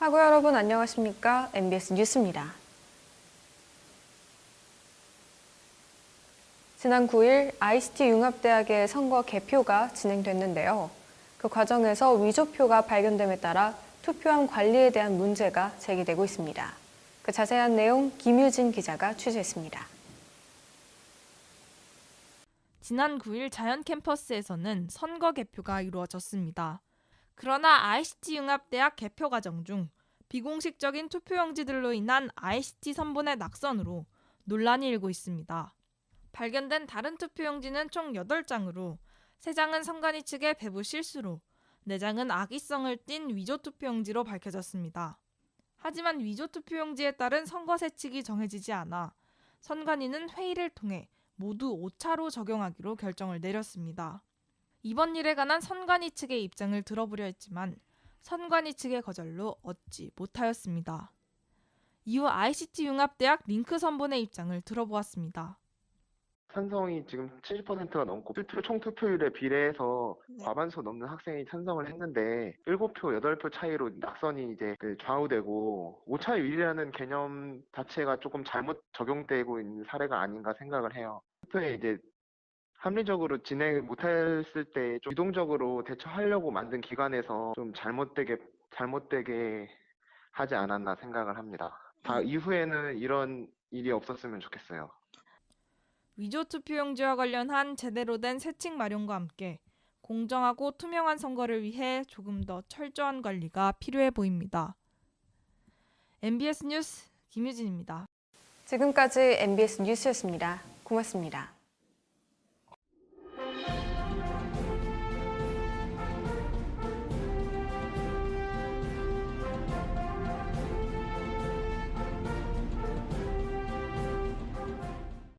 시청자고 여러분 안녕하십니까? MBS 뉴스입니다. 지난 9일 ICT 융합대학의 선거 개표가 진행됐는데요. 그 과정에서 위조표가 발견됨에 따라 투표함 관리에 대한 문제가 제기되고 있습니다. 그 자세한 내용 김유진 기자가 취재했습니다. 지난 9일 자연 캠퍼스에서는 선거 개표가 이루어졌습니다. 그러나 ICT 융합대학 개표 과정 중 비공식적인 투표용지들로 인한 ICT 선본의 낙선으로 논란이 일고 있습니다. 발견된 다른 투표용지는 총 8장으로 3장은 선관위 측의 배부 실수로 4장은 악의성을 띤 위조 투표용지로 밝혀졌습니다. 하지만 위조 투표용지에 따른 선거 세칙이 정해지지 않아 선관위는 회의를 통해 모두 오차로 적용하기로 결정을 내렸습니다. 이번 일에 관한 선관위 측의 입장을 들어보려 했지만 선관위 측의 거절로 얻지 못하였습니다. 이후 ICT 융합대학 링크 선본의 입장을 들어보았습니다. 찬성이 지금 70%가 넘고 투표 총 투표율에 비례해서 네. 과반수 넘는 학생이 찬성을 했는데 7표, 8표 차이로 낙선이 이제 그 좌우되고 오차의 위라는 개념 자체가 조금 잘못 적용되고 있는 사례가 아닌가 생각을 해요. 투표에 이제 합리적으로 진행을 못했을 때 좀 유동적으로 대처하려고 만든 기관에서 좀 잘못되게 잘못되게 하지 않았나 생각을 합니다. 다 이후에는 이런 일이 없었으면 좋겠어요. 위조 투표용지와 관련한 제대로 된 세칙 마련과 함께 공정하고 투명한 선거를 위해 조금 더 철저한 관리가 필요해 보입니다. MBS 뉴스 김유진입니다. 지금까지 MBS 뉴스였습니다. 고맙습니다.